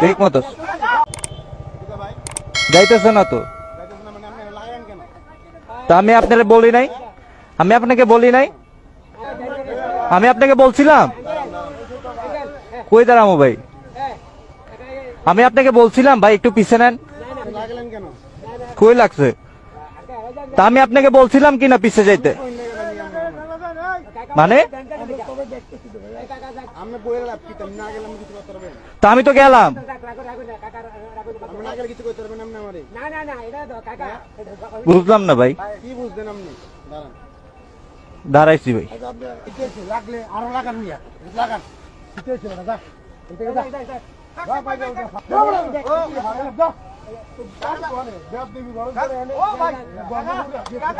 ঠিক মতো যাইতেছে না তো? তা আমি আপনাকে বলি নাই? আমি আপনাকে বলি নাই? আমি আপনাকে বলছিলাম? কই দাঁড়ামো ভাই? আমি আপনাকে বলছিলাম, ভাই, একটু পিছে নেন। কই লাগছে? তা আমি আপনাকে বলছিলাম কি না পিছে যাইতে মানে আমি বইয়ের লাভ কি তুমি না গেলে আমি কিছু করতে পারবেন তা আমি তো গেলাম বুঝলাম না ভাই দাঁড়াইছি ভাই লাগলে আরও লাগান লাগান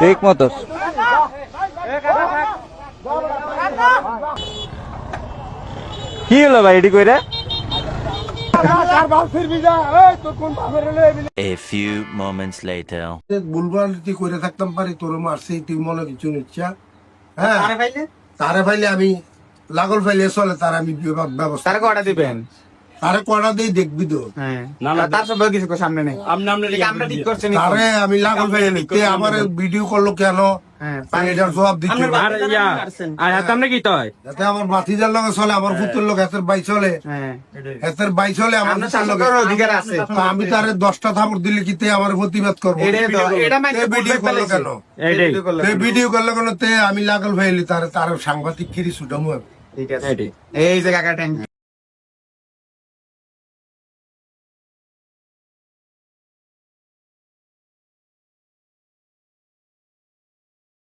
ঠিক মতো কি হলো ভাই এটি কইরা? A few moments later. ভুলভালটি করে থাকতাম পারি তোর মারছি তুই মনে কিছু নিচ্ছা? হ্যাঁ? তারে ফাইলে? আমি লাগল ফাইলে চলে তার আমি ব্যবস্থা তারা কটা দিবেন? তারে কড়া দিয়ে দেখবি তো? হ্যাঁ। তার সব কিছু সামনে নেই। আমরা ঠিক করছি তারে আমি লাগল ফাইলে নিতে আমার ভিডিও করল কেন? এটার জবাব দিতে হবে। আর আর হাতে আমরা কি তয়? যাতে আমার বাতিজার লগে চলে আমার পুত্রের লোক হাতের বাই চলে। হাতের বাই চলে আমার আপনার পুত্রের শাসন লগে। করার অধিকার আছে। তা আমি তারে দশটা থাপড় দিলে কি তে আমার প্রতিবাদ করব? ভিডিও করল কেন? ভিডিও করল কেন? তে আমি লাগল ফাইলি তার তার সাংবাদিক কিরি আমি। এই যে কাকা ট্যাঙ্ক